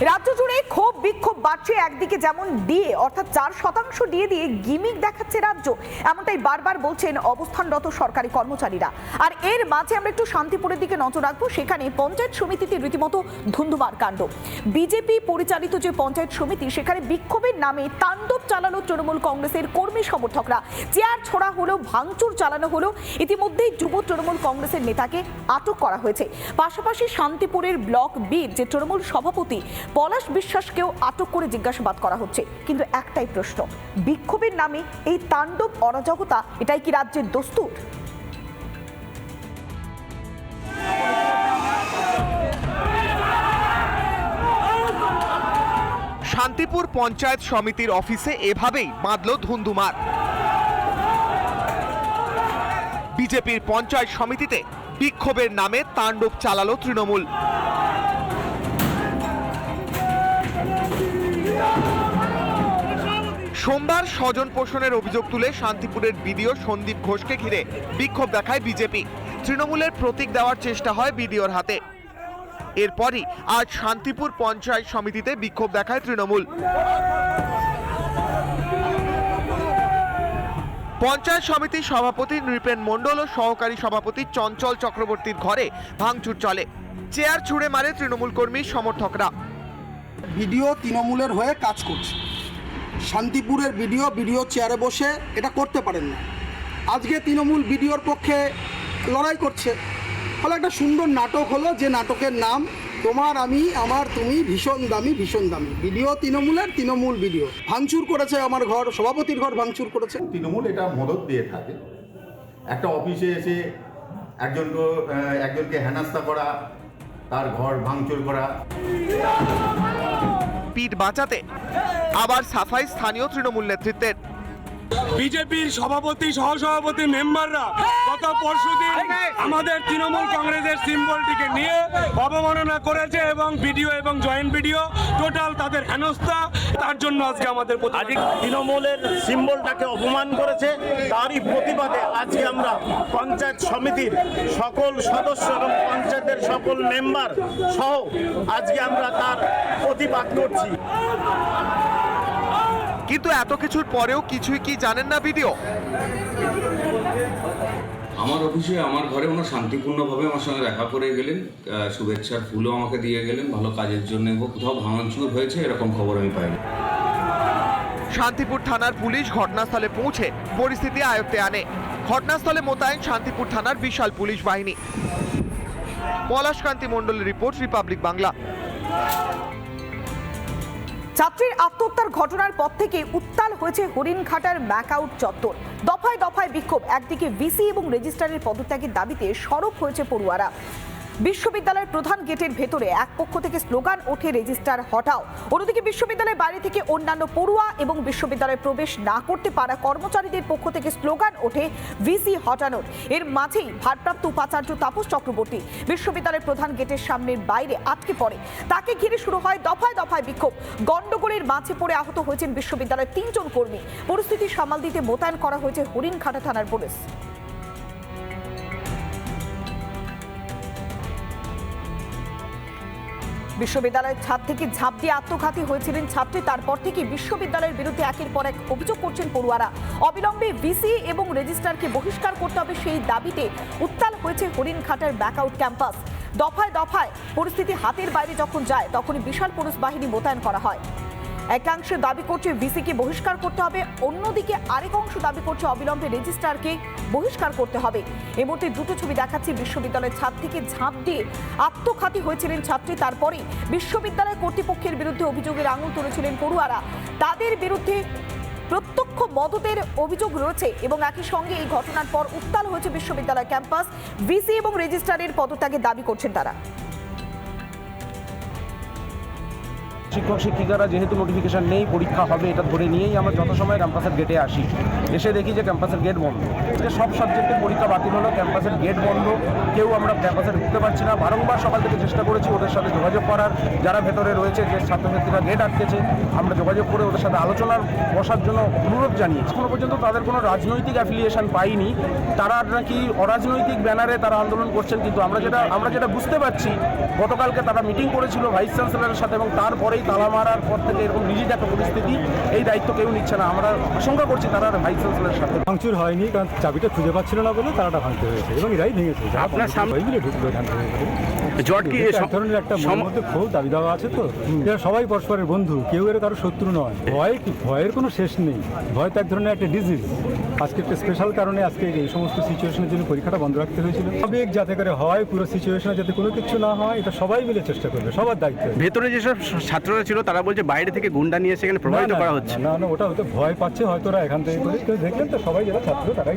রাজ্য জুড়ে ক্ষোভ, বিক্ষোভ বাড়ছে একদিকে যেমন ডিএ অর্থাৎ চার শতাংশ ডিএ দিয়ে গিমিক দেখাচ্ছে রাজ্য। এমনটাই বারবার বলছেন অবস্থানরত সরকারি কর্মচারীরা। আর এর মাঝে আমরা একটু শান্তিপুরের দিকে নজর রাখব। সেখানে পঞ্চায়েত সমিতিতে রীতিমতো ধুন্ধুমার কাণ্ড। বিজেপি পরিচালিত যে পঞ্চায়েত সমিতি, সেখানে বিক্ষোভের নামে তাণ্ডব চালানো তৃণমূল কংগ্রেসের কর্মী সমর্থকরা। চেয়ার ছোড়া হলো, ভাঙচুর চালানো হলো। ইতিমধ্যেই যুব তৃণমূল কংগ্রেসের নেতাকে আটক করা হয়েছে। পাশাপাশি শান্তিপুরের ব্লক বির যে তৃণমূল সভাপতি পলাশ বিশ্বাসকেও আটক করে জিজ্ঞাসাবাদ করা হচ্ছে। কিন্তু একটাই প্রশ্ন, বিক্ষোভের নামে এই তাণ্ডব অরাজকতা এটাই কি রাজ্যের দস্তুর? শান্তিপুর পঞ্চায়েত সমিতির অফিসে এভাবেই বাঁধল ধুন্ধুমার। বিজেপির পঞ্চায়েত সমিতিতে বিক্ষোভের নামে তাণ্ডব চালালো তৃণমূল। সোমবার স্বজন পোষণের অভিযোগ তুলে শান্তিপুরের বিডিও সন্দীপ ঘোষকে ঘিরে বিক্ষোভ দেখায় বিজেপি। তৃণমূলের প্রতীক দেওয়ার চেষ্টা হয় বিডিওর হাতে। এরপরই আজ শান্তিপুর পঞ্চায়েত সমিতিতে বিক্ষোভ দেখায় তৃণমূল। পঞ্চায়েত সমিতির সভাপতি নৃপেন মণ্ডল ও সহকারী সভাপতি চঞ্চল চক্রবর্তীর ঘরে ভাঙচুর চলে। চেয়ার ছুঁড়ে মারে তৃণমূল কর্মীর সমর্থকরা। ভিডিও তৃণমূলের হয়ে কাজ করছে। শান্তিপুরের বিডিও বিডিও চেয়ারে বসে এটা করতে পারেন না। আজকে তৃণমূল বিডিওর পক্ষে লড়াই করছে। ফলে একটা সুন্দর নাটক হলো যে নাটকের নাম তোমার আমি আমার তুমি ভীষণ দামি ভীষণ দামি। বিডিও তৃণমূলের তৃণমূল বিডিও। ভাঙচুর করেছে আমার ঘর সভাপতির ঘর ভাঙচুর করেছে। তৃণমূল এটা মদত দিয়ে থাকে। একটা অফিসে এসে একজনকে একজনকে হেনাস্তা করা তার ঘর ভাঙচুর করা। পিঠ বাঁচাতে। আবার সাফাই স্থানীয় তৃণমূল নেতৃত্বের। বিজেপির সভাপতি সহসভাপতি মেম্বাররা গত পরশুদিন আমাদের তৃণমূল কংগ্রেসের সিম্বলটিকে নিয়ে অবমাননা করেছে এবং ভিডিও এবং জয়েন্ট ভিডিও টোটাল তাদের হেনস্থা। তার জন্য আজকে আমাদের। আজকে তৃণমূলের সিম্বলটাকে অপমান করেছে তারই প্রতিবাদে আজকে আমরা পঞ্চায়েত সমিতির সকল সদস্য এবং পঞ্চায়েতের সকল মেম্বার সহ আজকে আমরা তার প্রতিবাদ করছি। কিন্তু এত কিছুর পরেও কিছুই কি জানেন না ভিডিও আমার অফিসে আমার ঘরে ওনার শান্তিপূর্ণভাবে আমার সঙ্গে দেখা করে গেলেন শুভেচ্ছার ফুলও আমাকে দিয়ে গেলেন ভালো কাজের জন্য হোক কোথাও ভাঙাচুর হয়েছে এরকম খবর আমি পাইনি। শান্তিপুর থানার পুলিশ ঘটনাস্থলে পৌঁছে পরিস্থিতি আয়ত্তে আনে। ঘটনাস্থলে মোতায়েন শান্তিপুর থানার বিশাল পুলিশ বাহিনী। পলাশকান্তি মণ্ডলের রিপোর্ট রিপাবলিক বাংলা। ছাত্রীর আত্মহত্যার ঘটনার পর থেকে উত্তাল হয়েছে হরিণঘাটার ম্যাকআউট চত্বর। দফায় দফায় বিক্ষোভ। একদিকে ভিসি এবং রেজিস্ট্রারের পদত্যাগের দাবিতে সরব হয়েছে পড়ুয়ারা। বিশ্ববিদ্যালয়ের প্রধান গেটের ভেতরে এক পক্ষ থেকে স্লোগান, ওঠে রেজিস্টার, হটাও। অন্যদিকে বিশ্ববিদ্যালয়ের বাইরে থেকে অন্যান্য পড়ুয়া এবং বিশ্ববিদ্যালয়ে প্রবেশ না করতে পারা কর্মচারীদের পক্ষ থেকে স্লোগান, ওঠে ভিসি, হটানোর। এর মাঝেই ভারপ্রাপ্ত উপাচার্য তাপস চক্রবর্তী বিশ্ববিদ্যালয়ের প্রধান গেটের সামনের বাইরে আটকে পড়ে। তাকে ঘিরে শুরু হয় দফায় দফায় বিক্ষোভ। গন্ডগোলের মাঝে পড়ে আহত হয়েছেন বিশ্ববিদ্যালয়ের তিনজন কর্মী। পরিস্থিতি সামাল দিতে মোতায়েন করা হয়েছে হরিণঘাটা থানার পুলিশ। বিশ্ববিদ্যালয়ের ছাদ থেকে ঝাঁপ দিয়ে আত্মঘাতী হয়েছিলেন? ছাত্রী তারপর থেকে বিশ্ববিদ্যালয়ের বিরুদ্ধে একের পর এক অভিযোগ করছেন পড়ুয়ারা। অবিলম্বে ভিসি এবং রেজিস্ট্রারকে বহিষ্কার করতে হবে সেই দাবিতে উত্তাল হয়েছে হরিণঘাটার ব্যাকআউট ক্যাম্পাস। দফায় দফায় পরিস্থিতি হাতের বাইরে যখন যায়, তখনই বিশাল পুলিশ বাহিনী মোতায়েন করা হয়। একাংশ দাবি করছে ভিসিকে বহিষ্কার করতে হবে, অন্যদিকে আরেক অংশ দাবি করছে অবিলম্বে রেজিস্ট্রারকে বহিষ্কার করতে হবে। এ মুহূর্তে দুটো ছবি দেখাচ্ছে বিশ্ববিদ্যালয়ের ছাদ থেকে, ঝাঁপ দিয়ে আত্মঘাতী হয়েছিলেন ছাত্রী, তারপরে বিশ্ববিদ্যালয় কর্তৃপক্ষের বিরুদ্ধে অভিযোগের আঙুল তুলেছিলেন পড়ুয়ারা। তাদের বিরুদ্ধে প্রত্যক্ষ মদতের অভিযোগ রয়েছে এবং একই সঙ্গে এই ঘটনার পর উত্তাল হয়েছে বিশ্ববিদ্যালয় ক্যাম্পাস। ভিসি এবং রেজিস্ট্রারের পদত্যাগের দাবি করছেন তারা। শিক্ষক শিক্ষিকারা যেহেতু নোটিফিকেশান নেই, পরীক্ষা হবে, এটা ধরে নিয়েই আমরা যথাসময়ে ক্যাম্পাসের গেটে আসি। এসে দেখি যে ক্যাম্পাসের গেট বন্ধ। আজকে সব সাবজেক্টের পরীক্ষা বাতিল হলো ক্যাম্পাসের গেট বন্ধ, কেউ আমরা ক্যাম্পাসে ঢুকতে পারছি না। বারংবার সকাল থেকে চেষ্টা করেছি ওদের সাথে যোগাযোগ করার। যারা ভেতরে রয়েছে, যে ছাত্রছাত্রীরা গেট আটকেছে, আমরা যোগাযোগ করে ওদের সাথে আলোচনার বসার জন্য অনুরোধ জানিয়েছি। এখনও পর্যন্ত তাদের কোনো রাজনৈতিক অ্যাফিলিয়েশন পাইনি। তারা নাকি অরাজনৈতিক ব্যানারে তারা আন্দোলন করছেন, কিন্তু আমরা যেটা আমরা যেটা বুঝতে পারছি, গতকালকে তারা মিটিং করেছিল ভাইস চ্যান্সেলরের সাথে এবং তারপরেই তালা মারার পর থেকে এরকম রিজিট একটা পরিস্থিতি, এই দায়িত্ব কেউ নিচ্ছে না। আমরা আশঙ্কা করছি তারা ভাইস চ্যান্সেলরের সাথে। ভাঙচুর হয়নি, কারণ চাবিটা খুঁজে পাচ্ছিল না বলে তারাটা ভাঙতে হয়েছে এবং এরাই ভেঙেছে। আপনার সামনে ঢুকলো এখান থেকে। জট কি ধরনের একটা মনের মধ্যে ক্ষোভ দাবি দেওয়া আছে তো। এরা সবাই পরস্পরের বন্ধু কেউ এর কারও শত্রু নয়। ভয় কি? ভয়ের কোনো শেষ নেই। ভয় তো এক ধরনের একটা ডিজিজ আজকে একটা স্পেশাল কারণে আজকে এই সমস্ত সিচুয়েশনের জন্য পরীক্ষাটা বন্ধ রাখতে হয়েছিল। আবেগ যাতে করে হয় পুরো সিচুয়েশনে যাতে কোনো কিছু না হয় এটা সবাই মিলে চেষ্টা করবে সবার দায়িত্ব ভেতরে যেসব ছাত্ররা ছিল তারা বলছে বাইরে থেকে গুন্ডা নিয়ে সেখানে প্রভাবিত করা হচ্ছে। না না ওটা হয়তো ভয় পাচ্ছে হয়তো ওরা এখান থেকে দেখলেন তো সবাই যারা ছাত্র তারাই